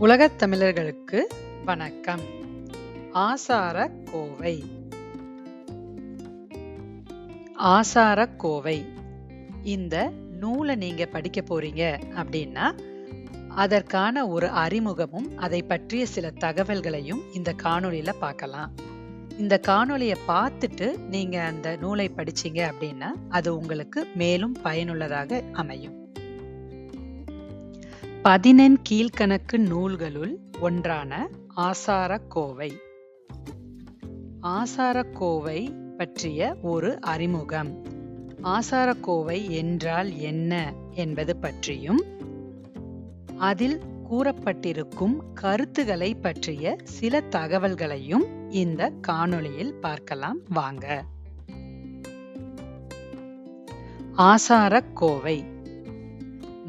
உலகத் தமிழர்களுக்கு வணக்கம். ஆசார கோவை ஆசார கோவை இந்த நூலை நீங்க படிக்க போறீங்க அப்படின்னா அதற்கான ஒரு அறிமுகமும் அதை பற்றிய சில தகவல்களையும் இந்த காணொளியில பார்க்கலாம். இந்த காணொளியை பார்த்துட்டு நீங்க அந்த நூலை படிச்சீங்க அப்படின்னா அது உங்களுக்கு மேலும் பயனுள்ளதாக அமையும். பதினெண் கீழ்கணக்கு நூல்களுள் ஒன்றான ஆசாரக்கோவை. ஆசாரக்கோவை பற்றிய ஒரு அறிமுகம். ஆசாரக்கோவை என்றால் என்ன என்பது பற்றியும் அதில் கூறப்பட்டிருக்கும் கருத்துக்களை பற்றிய சில தகவல்களையும் இந்த காணொளியில் பார்க்கலாம் வாங்க. ஆசாரக்கோவை.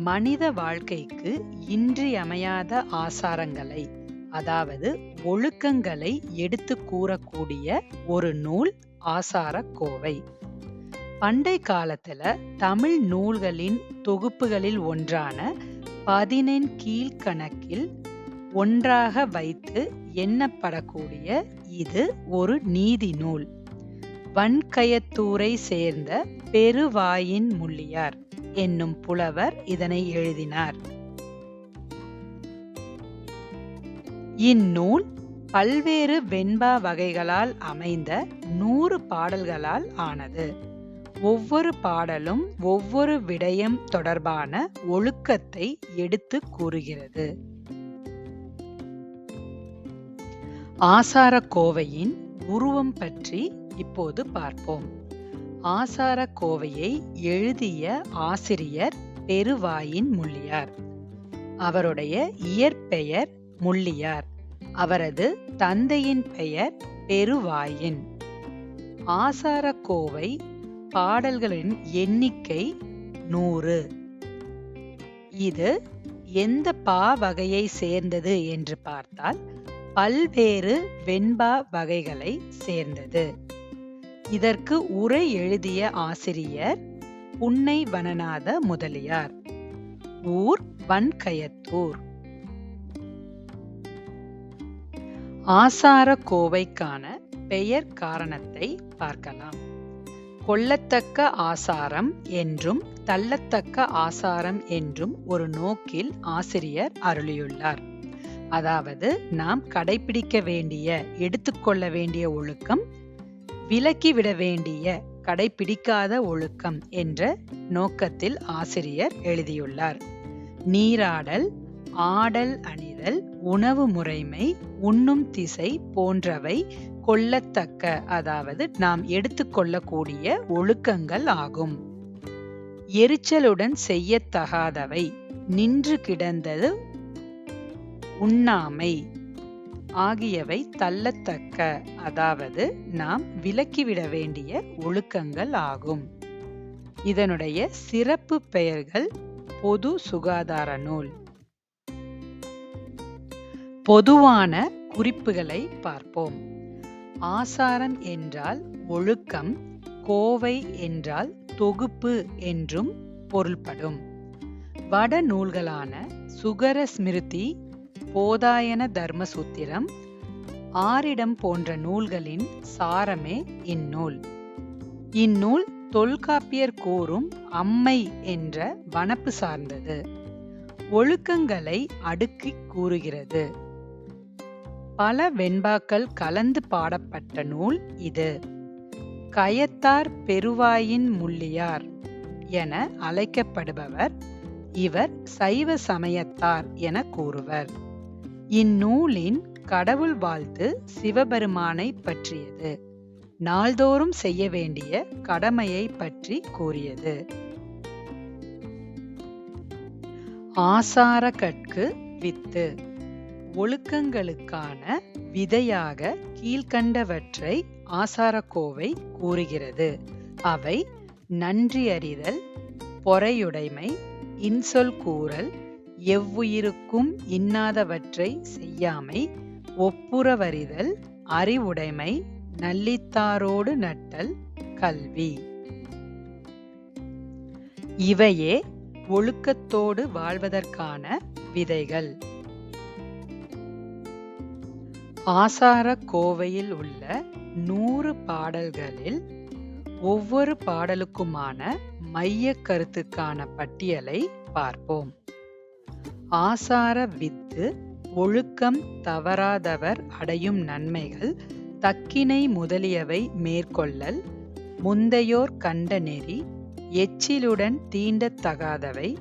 மனித வாழ்க்கைக்கு இன்றியமையாத ஆசாரங்களை அதாவது ஒழுக்கங்களை எடுத்து கூறக்கூடிய ஒரு நூல் ஆசாரக்கோவை. பண்டை காலத்துல தமிழ் நூல்களின் தொகுப்புகளில் ஒன்றான பதினெண் கீழ்கணக்கில் ஒன்றாக வைத்து எண்ணப்படக்கூடிய இது ஒரு நீதி நூல். வன்கயத்தூரை சேர்ந்த பெருவாயின் முள்ளியார். என்னும் புலவர் இதனை எழுதினார். இந்நூல் பல்வேறு வெண்பா வகைகளால் அமைந்த நூறு பாடல்களால் ஆனது. ஒவ்வொரு பாடலும் ஒவ்வொரு விடயம் தொடர்பான ஒழுக்கத்தை எடுத்து கூறுகிறது. ஆசாரக்கோவையின் உருவம் பற்றி இப்போது பார்ப்போம். ஆசாரக்கோவையை எழுதிய ஆசிரியர் பெருவாயின் முள்ளியார். அவருடைய இயற்பெயர் முள்ளியார். அவரது தந்தையின் பெயர் பெருவாயின். ஆசாரக்கோவை பாடல்களின் எண்ணிக்கை நூறு. இது எந்த பா வகையை சேர்ந்தது என்று பார்த்தால் பல்வேறு வெண்பா வகைகளை சேர்ந்தது. இதற்கு உரை எழுதிய ஆசிரியர் உன்னை வனநாத முதலியார். ஊர் வன்கயத்தூர். ஆசார கோவைக்கான பெயர் காரணத்தை பார்க்கலாம். கொள்ளத்தக்க ஆசாரம் என்றும் தள்ளத்தக்க ஆசாரம் என்றும் ஒரு நோக்கில் ஆசிரியர் அருளியுள்ளார். அதாவது நாம் கடைபிடிக்க வேண்டிய எடுத்துக்கொள்ள வேண்டிய ஒழுக்கம் விலக்கிவிட வேண்டிய கடைபிடிக்காத ஒழுக்கம் என்ற நோக்கத்தில் ஆசிரியர் எழுதியுள்ளார். நீராடல் ஆடல் அணிதல் உணவு முறைமை உண்ணும் திசை போன்றவை கொள்ளத்தக்க அதாவது நாம் எடுத்துக்கொள்ளக்கூடிய ஒழுக்கங்கள் ஆகும். எரிச்சலுடன் செய்யத்தகாதவை நின்று கிடந்தது உண்ணாமை. ஆகியவை தள்ளத்தக்க அதாவது நாம் விலக்கிவிட வேண்டிய ஒழுக்கங்கள் ஆகும். இதனுடைய சிறப்பு பெயர்கள் பொது சுகாதார நூல். பொதுவான குறிப்புகளை பார்ப்போம். ஆசாரம் என்றால் ஒழுக்கம் கோவை என்றால் தொகுப்பு என்றும் பொருள்படும். வட நூல்களான சுகர ஸ்மிருதி போதாயன தர்மசூத்திரம் ஆரிடம் போன்ற நூல்களின் சாரமே இந்நூல். இந்நூல் தொல்காப்பியர் கூறும் அம்மை என்ற வனப்பு சார்ந்தது. ஒழுக்கங்களை அடுக்கி கூறுகிறது. பல வெண்பாக்கள் கலந்து பாடப்பட்ட நூல் இது. கயத்தார் பெருவாயின் முள்ளியார் என அழைக்கப்படுபவர் இவர் சைவ சமயத்தார் என கூறுவர். இந்நூலின் கடவுள் வாழ்த்து சிவபெருமானை பற்றியது. நாள்தோறும் செய்ய வேண்டிய கடமையை பற்றி கூறியது. ஆசார கற்கு வித்து. ஒழுக்கங்களுக்கான விதையாக கீழ்கண்டவற்றை ஆசாரக்கோவை கூறுகிறது. அவை நன்றி அறிதல் பொறையுடைமை இன்சொல் கூறல் எவ்வுயிருக்கும் இன்னாதவற்றை செய்யாமை ஒப்புரவறிதல் அறிவுடைமை நல்லித்தாரோடு நட்டல் கல்வி. இவையே ஒழுக்கத்தோடு வாழ்வதற்கான விதைகள். ஆசார கோவையில் உள்ள நூறு பாடல்களில் ஒவ்வொரு பாடலுக்குமான மைய கருத்துக்கான பட்டியலை பார்ப்போம். ஆசார வித்து ஒழுக்கம் தவறாதவர் அடையும் நன்மைகள் தக்கினை முதலியவை மேற்கொள்ளல் முந்தையோர் கண்ட நெறி எச்சிலுடன் தீண்டத்தகாதவை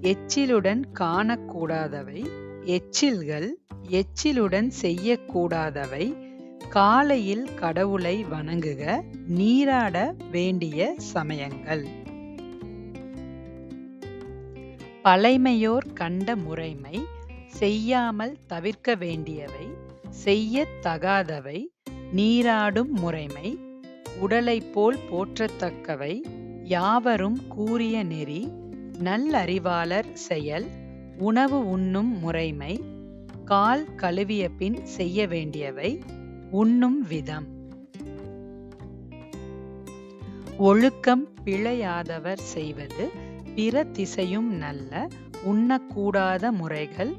எச்சிலுடன் காணக்கூடாதவை எச்சில்கள் எச்சிலுடன் செய்யக்கூடாதவை காலையில் கடவுளை வணங்குக நீராட வேண்டிய சமயங்கள். பழைமையோர் கண்ட முறைமை செய்யாமல் தவிர்க்க வேண்டியவை செய்யத் தகாதவை நீராடும் முறைமை உடலை போல் போற்றத்தக்கவை யாவரும் கூறிய நெறி நல்லறிவாளர் செயல் உணவு உண்ணும் முறைமை கால் கழுவிய பின் செய்ய வேண்டியவை உண்ணும் விதம். ஒழுக்கம் பிழையாதவர் செய்வது பிற திசையும் நல்ல உண்ணக்கூடாத முறைகள்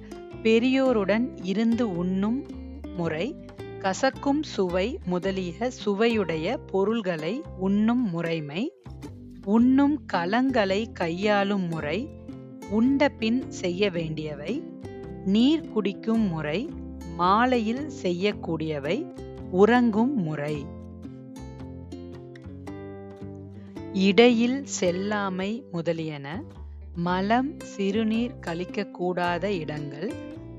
பெரியோருடன் இருந்து உண்ணும் முறை கசக்கும் சுவை முதலிய சுவையுடைய பொருள்களை உண்ணும் முறைமை உண்ணும் கலங்களை கையாளும் முறை உண்ட பின் செய்ய வேண்டியவை நீர் குடிக்கும் முறை மாலையில் செய்யக்கூடியவை உறங்கும் முறை. இடையில் செல்லாமை முதலியன. மலம் சிறுநீர் கழிக்கக்கூடாத இடங்கள்.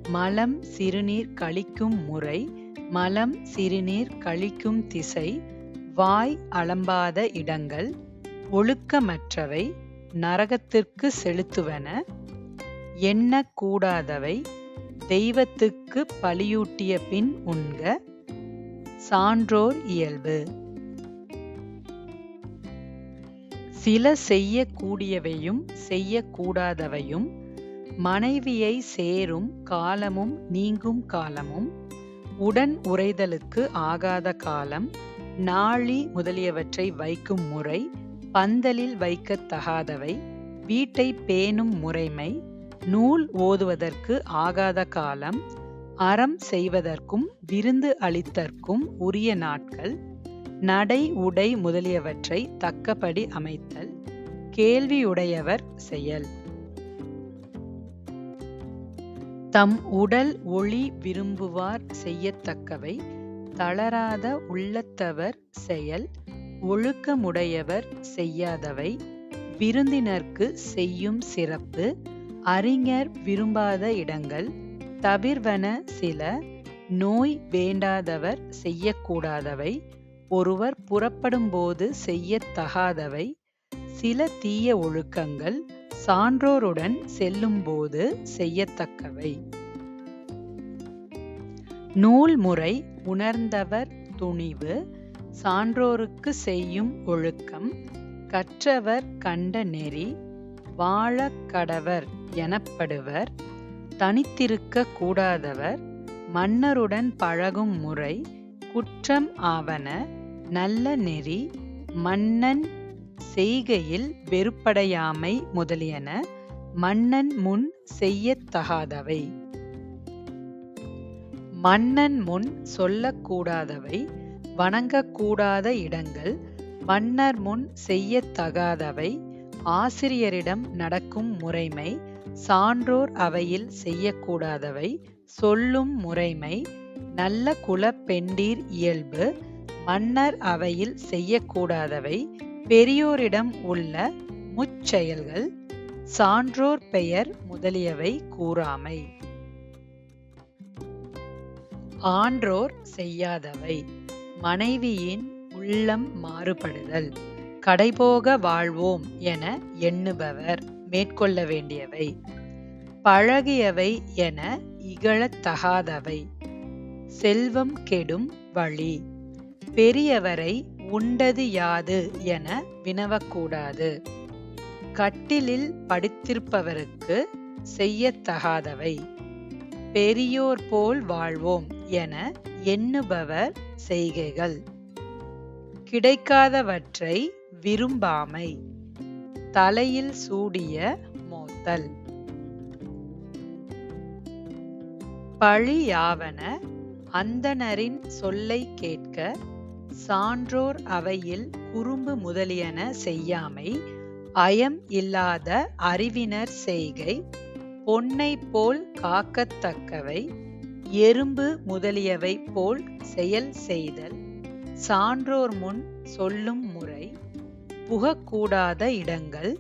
மலம் சிறுநீர் கழிக்கும் முறை. மலம் சிறுநீர் கழிக்கும் திசை. வாய் அலம்பாத இடங்கள். ஒழுக்கமற்றவை. நரகத்திற்கு செலுத்துவன. எண்ணக்கூடாதவை தெய்வத்துக்கு பலியூட்டிய பின் உண்க. சான்றோர் இயல்பு. சில செய்யக்கூடியவையும் செய்யக்கூடாதவையும் மனைவியை சேரும் காலமும் நீங்கும் காலமும் உடன் உரைதலுக்கு ஆகாத காலம் நாழி முதலியவற்றை வைக்கும் முறை பந்தலில் வைக்கத் தகாதவை வீட்டை பேணும் முறைமை நூல் ஓதுவதற்கு ஆகாத காலம் அறம் செய்வதற்கும் விருந்து அளித்தற்கும் உரிய நாட்கள் நடை உடை முதலியவற்றை தக்கபடி அமைத்தல் கேள்வியுடையவர் செயல். தம் உடல் ஒளி விரும்புவார் செய்யத்தக்கவை தளராத உள்ளத்தவர் செயல் ஒழுக்கமுடையவர் செய்யாதவை விருந்தினர்க்கு செய்யும் சிறப்பு அறிஞர் விரும்பாத இடங்கள் தவிர்வன சில நோய் வேண்டாதவர் செய்யக்கூடாதவை ஒருவர் புறப்படும்போது செய்யத்தகாதவை சில தீய ஒழுக்கங்கள் சான்றோருடன் செல்லும்போது செய்யத்தக்கவை நூல்முறை உணர்ந்தவர் துணிவு சான்றோருக்கு செய்யும் ஒழுக்கம் கற்றவர் கண்ட நெறி வாழக்கடவர் எனப்படுவர் தனித்திருக்க கூடாதவர் மன்னருடன் பழகும் முறை குற்றம் ஆவன நல்ல நெறி மன்னன் செய்கையில் வெறுப்படையாமை முதலியன மன்னன் முன் செய்யத்தகாதவை மன்னன் முன் சொல்லக்கூடாதவை வணங்கக்கூடாத இடங்கள் மன்னர் முன் செய்யத்தகாதவை ஆசிரியரிடம் நடக்கும் முறைமை சான்றோர் அவையில் செய்யக்கூடாதவை சொல்லும் முறைமை நல்ல குல பெண்டீர் இயல்பு மன்னர் அவையில் செய்யக்கூடாதவை. பெரியோரிடம் உள்ள முச்செயல்கள் சான்றோர் பெயர் முதலியவை கூறாமை. ஆன்றோர் செய்யாதவை. மனைவியின் உள்ளம் மாறுபடுதல். கடைபோக வாழ்வோம் என எண்ணுபவர் மேற்கொள்ள வேண்டியவை. பழகியவை என இகழத்தகாதவை செல்வம் கெடும் வழி. பெரியவரை உண்டது யாது என வினவக்கூடாது. கட்டிலில் படுத்திருப்பவருக்கு செய்யத்தகாதவை பெரியோர் போல் வாழ்வோம் என எண்ணுபவர் செய்கைகள். கிடைக்காதவற்றை விரும்பாமை. தலையில் சூடிய மோத்தல். பழியாவன அந்தணரின் சொல்லை கேட்க சான்றோர் அவையில் குறும்பு முதலியன செய்யாமை அயம் இல்லாத அறிவினர் செய்கை பொன்னை போல் காக்கத்தக்கவை எறும்பு முதலியவை போல் செயல் செய்தல் சான்றோர் முன் சொல்லும் முறை புகக்கூடாத இடங்கள்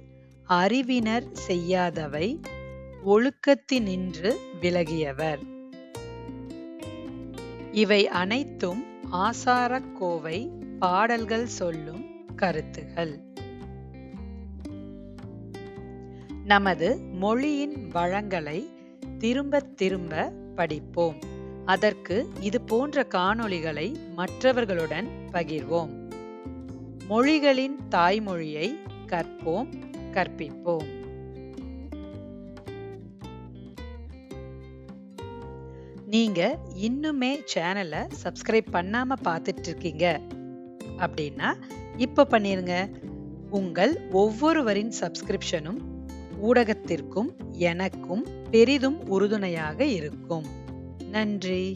அறிவினர் செய்யாதவை ஒழுக்கத்தினின்று விலகியவர். இவை அனைத்தும் ஆசாரக்கோவை பாடல்கள் சொல்லும் கருத்துகள். நமது மொழியின் வளங்களை திரும்ப திரும்ப படிப்போம். அதற்கு இது போன்ற காணொளிகளை மற்றவர்களுடன் பகிர்வோம். மொழிகளின் தாய்மொழியை கற்போம் கற்பிப்போம். நீங்க இன்னுமே சேனலை சப்ஸ்கிரைப் பண்ணாம பார்த்துட்டு இருக்கீங்க அப்படின்னா இப்ப பண்ணிருங்க. உங்கள் ஒவ்வொருவரின் சப்ஸ்கிரிப்ஷனும் ஊடகத்திற்கும் எனக்கும் பெரிதும் உறுதுணையாக இருக்கும். நன்றி.